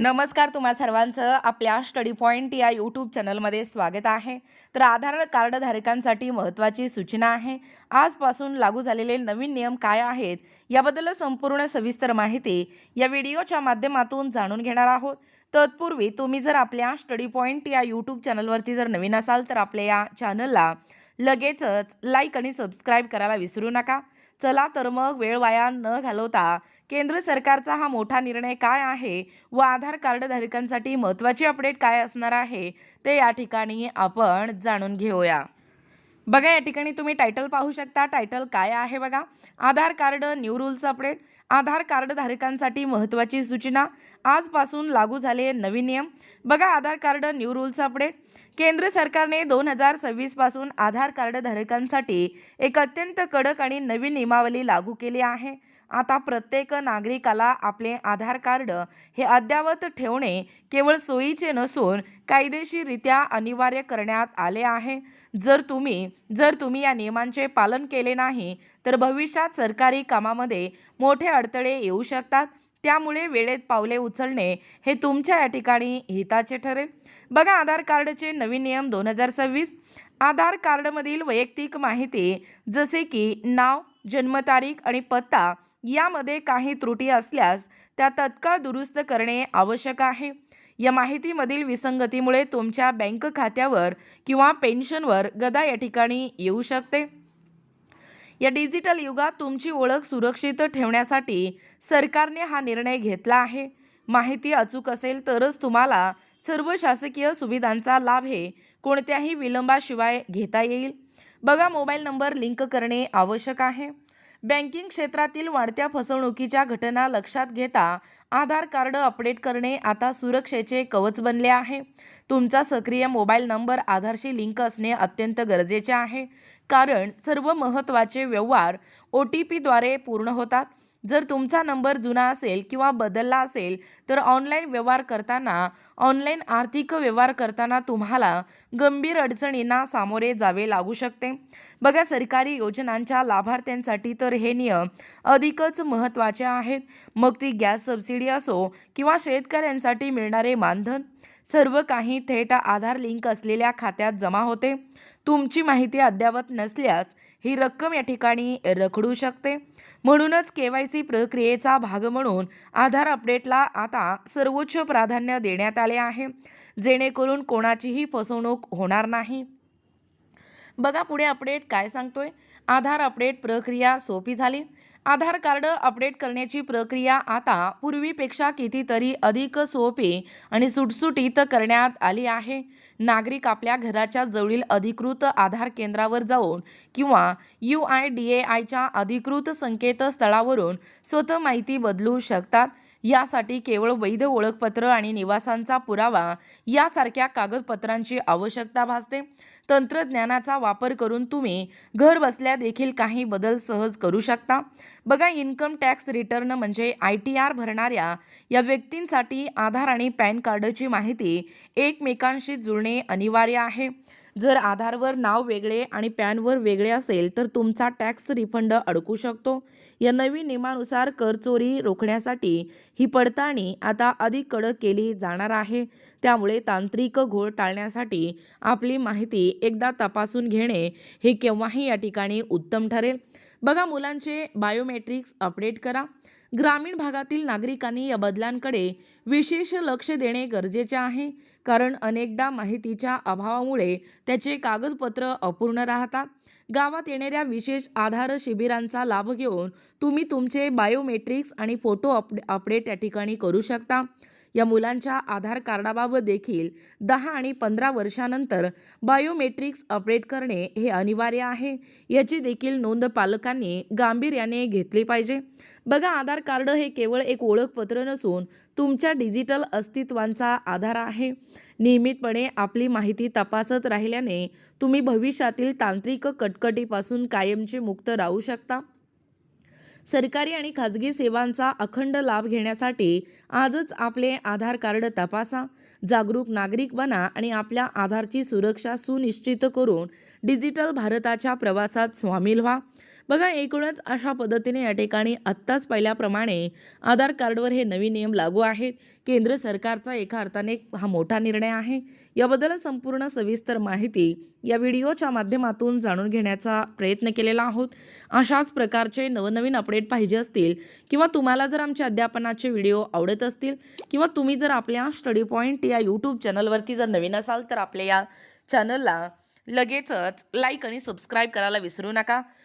नमस्कार तुम्हा सर्वांचं. आपल्या स्टडी पॉईंट या यूट्यूब चॅनलमध्ये स्वागत आहे. तर आधार कार्डधारकांसाठी महत्त्वाची सूचना आहे. आजपासून लागू झालेले नवीन नियम काय आहेत याबद्दल संपूर्ण सविस्तर माहिती या व्हिडिओच्या माध्यमातून जाणून घेणार आहोत. तत्पूर्वी तुम्ही जर आपल्या स्टडी पॉईंट या यूट्यूब चॅनलवरती जर नवीन असाल तर आपल्या या चॅनलला लगेचच लाईक आणि सबस्क्राईब करायला विसरू नका. चला तर मग वेळ वाया न घालवता केंद्र सरकारचा हा मोठा निर्णय काय आहे व आधार कार्ड धारकांसाठी महत्त्वाची अपडेट काय असणार आहे ते या ठिकाणी आपण जाणून घेऊया. बघा या ठिकाणी तुम्ही टायटल पाहू शकता. टायटल काय आहे बघा? Aadhaar card new rules update Aadhaar card धारकांसाठी महत्त्वाची सूचना. आजपासून लागू झाले नवीन नियम. बघा Aadhaar card new rules update केंद्र सरकारने दोन हजार सव्वीसपासून आधार कार्ड धारकांसाठी एक अत्यंत कडक आणि नवीन नियमावली लागू केली आहे. आता प्रत्येक नागरिकाला आपले आधार कार्ड हे अद्ययावत ठेवणे केवळ सोयीचे नसून कायदेशीररित्या अनिवार्य करण्यात आले आहे. जर तुम्ही जर तुम्ही या नियमांचे पालन केले नाही तर भविष्यात सरकारी कामामध्ये मोठे अडथळे येऊ शकतात. त्यामुळे वेळेत पावले उचलणे हे तुमच्या या ठिकाणी हिताचे ठरेल. बघा आधार कार्डचे नवीन नियम दोन हजार सव्वीस. आधार कार्डमधील वैयक्तिक माहिती जसे की नाव जन्मतारीख आणि पत्ता यामध्ये काही त्रुटी असल्यास त्या तत्काळ दुरुस्त करणे आवश्यक आहे. या माहितीमधील विसंगतीमुळे तुमच्या बँक खात्यावर किंवा पेन्शनवर गदा या ठिकाणी येऊ शकते. या डिजिटल युगात तुमची ओळख सुरक्षित ठेवण्यासाठी सरकारने हा निर्णय घेतला आहे. माहिती अचूक असेल तरच तुम्हाला सर्व शासकीय सुविधांचा लाभ हे कोणत्याही विलंबाशिवाय घेता येईल. बघा मोबाईल नंबर लिंक करणे आवश्यक आहे. बँकिंग क्षेत्रातील वाढत्या फसवणुकीच्या घटना लक्षात घेता आधार कार्ड अपडेट करणे आता सुरक्षेचे कवच बनले आहे. तुमचा सक्रिय मोबाईल नंबर आधारशी लिंक असणे अत्यंत गरजेचे आहे. कारण सर्व महत्त्वाचे व्यवहार ओ टी पीद्वारे पूर्ण होतात. जर तुमचा नंबर जुना असेल किंवा बदलला असेल तर ऑनलाईन व्यवहार करताना ऑनलाईन आर्थिक व्यवहार करताना तुम्हाला गंभीर अडचणींना सामोरे जावे लागू शकते. बघा सरकारी योजनांच्या लाभार्थ्यांसाठी तर हे नियम अधिकच महत्त्वाचे आहेत. मग ती गॅस सबसिडी असो किंवा शेतकऱ्यांसाठी मिळणारे मानधन सर्व काही थेट आधार लिंक असलेल्या खात्यात जमा होते. तुमची माहिती अद्ययावत नसल्यास ही रक्कम या ठिकाणी रखडू शकते. म्हणूनच के वाय सी प्रक्रियेचा भाग म्हणून आधार अपडेटला आता सर्वोच्च प्राधान्य देण्यात आले आहे. जेणेकरून कोणाचीही फसवणूक होणार नाही. बघा पुढे अपडेट काय सांगतोय. आधार अपडेट प्रक्रिया सोपी झाली. आधार कार्ड अपडेट करण्याची प्रक्रिया आता पूर्वीपेक्षा कितीतरी अधिक सोपी आणि सुटसुटीत करण्यात आली आहे. नागरिक आपल्या घराच्या जवळील अधिकृत आधार केंद्रावर जाऊन किंवा यू आय डी ए आयच्या अधिकृत संकेतस्थळावरून स्वतः माहिती बदलू शकतात. यासाठी केवळ वैध ओळखपत्र आणि निवासांचा पुरावा यासारख्या कागदपत्रांची आवश्यकता भासते. तंत्रज्ञानाचा वापर करून तुम्ही घर बसल्या देखील काही बदल सहज करू शकता. बघा इन्कम टॅक्स रिटर्न म्हणजे आय टी आर भरणाऱ्या या व्यक्तींसाठी आधार आणि पॅन कार्डची माहिती एकमेकांशी जुळणे अनिवार्य आहे. जर आधारवर नाव वेगळे आणि पॅनवर वेगळे असेल तर तुमचा टॅक्स रिफंड अडकू शकतो. या नवीन नियमानुसार करचोरी रोखण्यासाठी ही पडताळणी आता अधिक कडक केली जाणार आहे. त्यामुळे तांत्रिक घोळ टाळण्यासाठी आपली माहिती एकदा तपासून घेणे हे केव्हाही या ठिकाणी उत्तम ठरेल. बघा मुलांचे बायोमेट्रिक्स अपडेट करा. ग्रामीण भागातील नागरिकांनी या बदलांकडे विशेष लक्ष देणे गरजेचे आहे. कारण अनेकदा माहितीच्या अभावामुळे त्याचे कागदपत्र अपूर्ण राहतात. गावात येणाऱ्या विशेष आधार शिबिरांचा लाभ घेऊन तुम्ही तुमचे बायोमेट्रिक्स आणि फोटो अप अपडेट या ठिकाणी करू शकता. या मुलांच्या आधार कार्डाबाबत देखील दहा आणि पंधरा वर्षानंतर बायोमेट्रिक्स अपडेट करणे हे अनिवार्य आहे. याची देखील नोंद पालकांनी गांभीर्याने घेतली पाहिजे. बघा आधार कार्ड हे केवळ एक ओळखपत्र नसून तुमच्या डिजिटल अस्तित्वांचा आधार आहे. नियमितपणे आपली माहिती तपासत राहिल्याने तुम्ही भविष्यातील तांत्रिक कटकटीपासून कायमचे मुक्त राहू शकता. सरकारी आणि खाजगी सेवांचा अखंड लाभ घेण्यासाठी आजच आपले आधार कार्ड तपासा जागरूक नागरिक बना आणि आपल्या आधारची सुरक्षा सुनिश्चित करून डिजिटल भारताच्या प्रवासात सामील व्हा. बघा एकूणच अशा पद्धतीने या ठिकाणी आत्ताच पहिल्याप्रमाणे आधार कार्डवर हे नवीन नियम लागू आहेत. केंद्र सरकारचा एका अर्थाने हा मोठा निर्णय आहे. याबद्दल संपूर्ण सविस्तर माहिती या व्हिडिओच्या माध्यमातून जाणून घेण्याचा प्रयत्न केलेला आहोत. अशाच प्रकारचे नवनवीन अपडेट पाहिजे असतील किंवा तुम्हाला जर आमच्या अध्यापनाचे व्हिडिओ आवडत असतील किंवा तुम्ही जर आपल्या स्टडी पॉईंट या यूट्यूब चॅनलवरती जर नवीन असाल तर आपल्या या चॅनलला लगेचच लाईक आणि सबस्क्राईब करायला विसरू नका.